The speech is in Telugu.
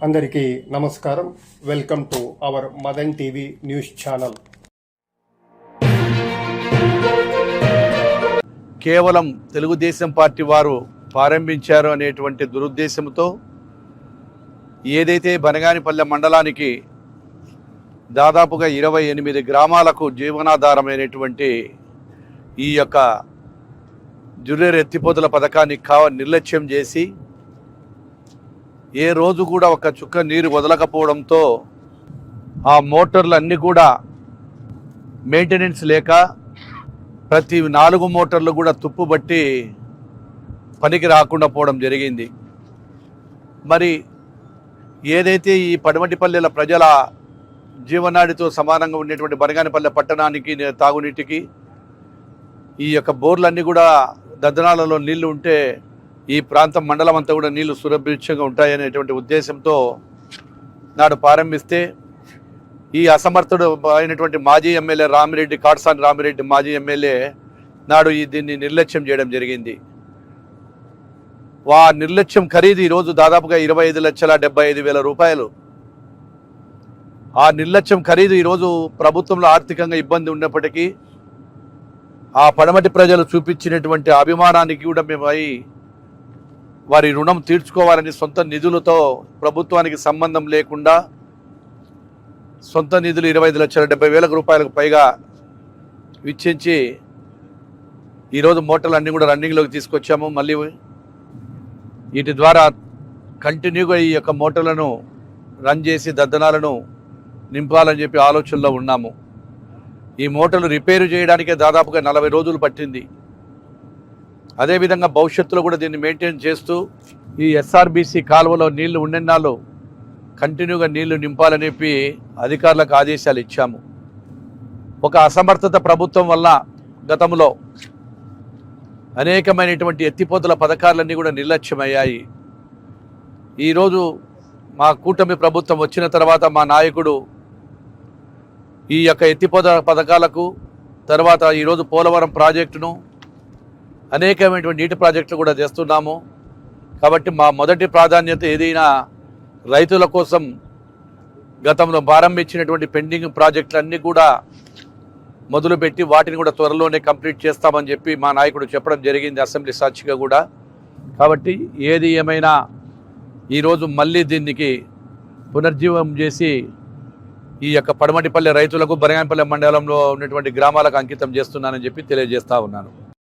అందరికీ నమస్కారం. Welcome to our Madan TV news channel కేవలం తెలుగుదేశం పార్టీ వారు ప్రారంభించారు అనేటువంటి దురుద్దేశంతో ఏదైతే బనగానిపల్లె మండలానికి దాదాపుగా ఇరవై ఎనిమిది గ్రామాలకు జీవనాధారమైనటువంటి ఈ యొక్క జుర్రెర్ ఎత్తిపోతుల పథకాన్ని కావ నిర్లక్ష్యం చేసి ఏ రోజు కూడా ఒక చుక్క నీరు వదలకపోవడంతో ఆ మోటార్లు అన్నీ కూడా మెయింటెనెన్స్ లేక ప్రతి నాలుగు మోటార్లు కూడా తుప్పు బట్టి పనికి రాకుండా పోవడం జరిగింది. మరి ఏదైతే ఈ పడమటిపల్లెల ప్రజల జీవనాడితో సమానంగా ఉండేటువంటి బనగానిపల్లె పట్టణానికి తాగునీటికి ఈ యొక్క బోర్లన్నీ కూడా దద్దనాలలో నీళ్ళు ఉంటే ఈ ప్రాంతం మండలం అంతా కూడా నీళ్ళు సురభిక్షంగా ఉంటాయనేటువంటి ఉద్దేశంతో నాడు ప్రారంభిస్తే ఈ అసమర్థుడు అయినటువంటి మాజీ ఎమ్మెల్యే రామిరెడ్డి కాట్సాని రామిరెడ్డి మాజీ ఎమ్మెల్యే నాడు ఈ దీన్ని నిర్లక్ష్యం చేయడం జరిగింది. వా నిర్లక్ష్యం ఖరీదు ఈరోజు దాదాపుగా ఇరవై ఐదు లక్షల డెబ్బై ఐదు వేల రూపాయలు. ఆ నిర్లక్ష్యం ఖరీదు ఈరోజు ప్రభుత్వంలో ఆర్థికంగా ఇబ్బంది ఉన్నప్పటికీ ఆ పడమటి ప్రజలు చూపించినటువంటి అభిమానానికి కూడా మేము అయి వారి రుణం తీర్చుకోవాలని సొంత నిధులతో ప్రభుత్వానికి సంబంధం లేకుండా సొంత నిధులు ఇరవై ఐదు లక్షల డెబ్బై వేల రూపాయలకు పైగా వెచ్చించి ఈరోజు మోటార్లు అన్నీ కూడా రన్నింగ్లోకి తీసుకొచ్చాము. మళ్ళీ వీటి ద్వారా కంటిన్యూగా ఈ యొక్క మోటార్లను రన్ చేసి దద్దనాలను నింపాలని చెప్పి ఆలోచనలో ఉన్నాము. ఈ మోటార్లు రిపేరు చేయడానికే దాదాపుగా నలభై రోజులు పట్టింది. అదేవిధంగా భవిష్యత్తులో కూడా దీన్ని మెయింటైన్ చేస్తూ ఈ ఎస్ఆర్బీసీ కాలువలో నీళ్ళు ఉండెన్నాళ్ళు కంటిన్యూగా నీళ్ళు నింపాలని చెప్పి అధికారులకు ఆదేశాలు ఇచ్చాము. ఒక అసమర్థత ప్రభుత్వం వల్ల గతంలో అనేకమైనటువంటి ఎత్తిపోతల పథకాలన్నీ కూడా నిర్లక్ష్యమయ్యాయి. ఈరోజు మా కూటమి ప్రభుత్వం వచ్చిన తర్వాత మా నాయకుడు ఈ యొక్క ఎత్తిపోత పథకాలకు తర్వాత ఈరోజు పోలవరం ప్రాజెక్టును అనేకమైనటువంటి నీటి ప్రాజెక్టులు కూడా చేస్తున్నాము. కాబట్టి మా మొదటి ప్రాధాన్యత ఏదైనా రైతుల కోసం గతంలో ప్రారంభించినటువంటి పెండింగ్ ప్రాజెక్టులన్నీ కూడా మొదలుపెట్టి వాటిని కూడా త్వరలోనే కంప్లీట్ చేస్తామని చెప్పి మా నాయకుడు చెప్పడం జరిగింది అసెంబ్లీ సాక్షిగా కూడా. కాబట్టి ఏది ఏమైనా ఈరోజు మళ్ళీ దీనికి పునర్జీవం చేసి ఈ యొక్క పడమటిపల్లె రైతులకు బనగానపల్లె మండలంలో ఉన్నటువంటి గ్రామాలకు అంకితం చేస్తున్నానని చెప్పి తెలియజేస్తా ఉన్నాను.